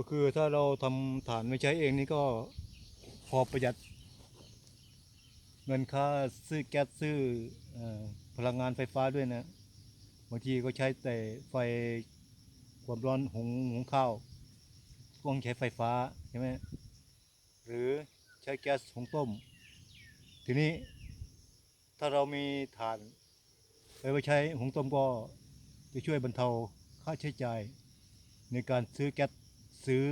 ก็คือถ้าเราทำฐานไม่ใช้เองนี่ก็พอประหยัด เงินค่าซื้อแก๊สซื้ออพลังงานไฟฟ้าด้วยนะบางทีก็ใช้แต่ไฟความร้อนหุงหุงข้าวต้องใช้ไฟฟ้าใช่ไหมหรือใช้แก๊สหุงต้ม ทีนี้ถ้าเรามีถ่านไปไว้ใช้หุงต้มก็จะช่วยบรรเทาค่าใช้จ่ายในการซื้อแก๊ส ซื้อ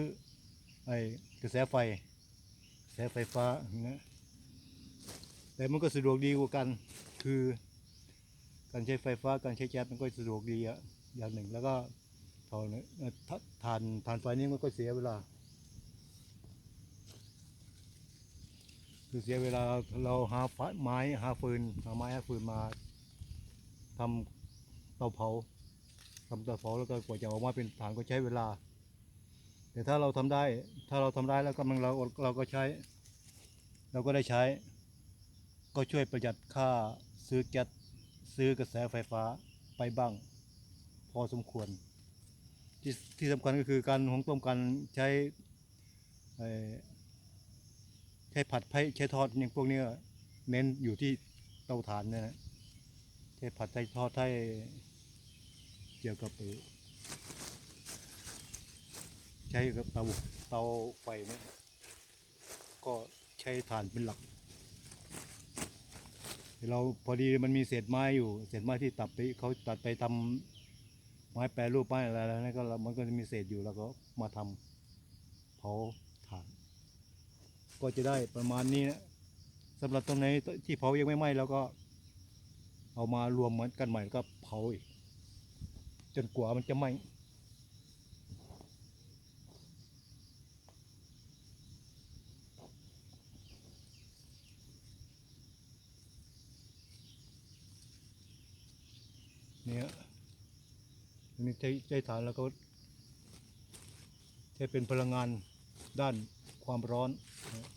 ไอ้กระแสไฟกระแสไฟฟ้านะแต่มันก็สะดวกดีกว่ากัน คือการใช้ไฟฟ้าการใช้แก๊สมันก็สะดวกดีอะอย่างหนึ่งแล้วก็ทอนเอ่อถ้าถ่านถ่านไฟนี่มันก็เสียเวลา คือเสียเวลาเราหาไฟไม้หาฟืนหาไม้หาฟืนมาทำเตาเผาทำเตาเผาแล้วก็กว่าจะออกมาเป็นฐานก็ใช้เวลา แต่ถ้าเราทำได้ ถ้าเราทำได้แล้วกำลังเราเราก็ใช้ เราก็ได้ใช้ ก็ช่วยประหยัดค่าซื้อแก๊สซื้อกระแสไฟฟ้าไปบ้าง พอสมควร ที่ที่สำคัญก็คือการหุงต้มการใช้ใช้ผัดไผ่ใช้ทอดอย่างพวกนี้เน้นอยู่ที่เตาถ่านนะใช้ผัดใช้ทอดใช้เกี่ยวกับ ช้กับเตาเตาไฟเนี่ยก็ใช้ถ่านเป็นหลัก เราพอดีมันมีเศษไม้อยู่ เศษไม้ที่ตัดไปเขาตัดไปทำไม้แปรรูปไม้อะไรแล้วนั่นก็มันก็จะมีเศษอยู่แล้วก็มาทำเผาถ่าน ก็จะได้ประมาณนี้นะสำหรับตรงไหนที่เผายังไม่ไหม้แล้วก็ เอามารวมเหมือนกันใหม่แล้วก็เผาอีกจนกว่ามันจะไหม้เนี่ย นี้ใช้ใช้ฐานแล้วก็ใช้เป็นพลังงานด้านความร้อนนะ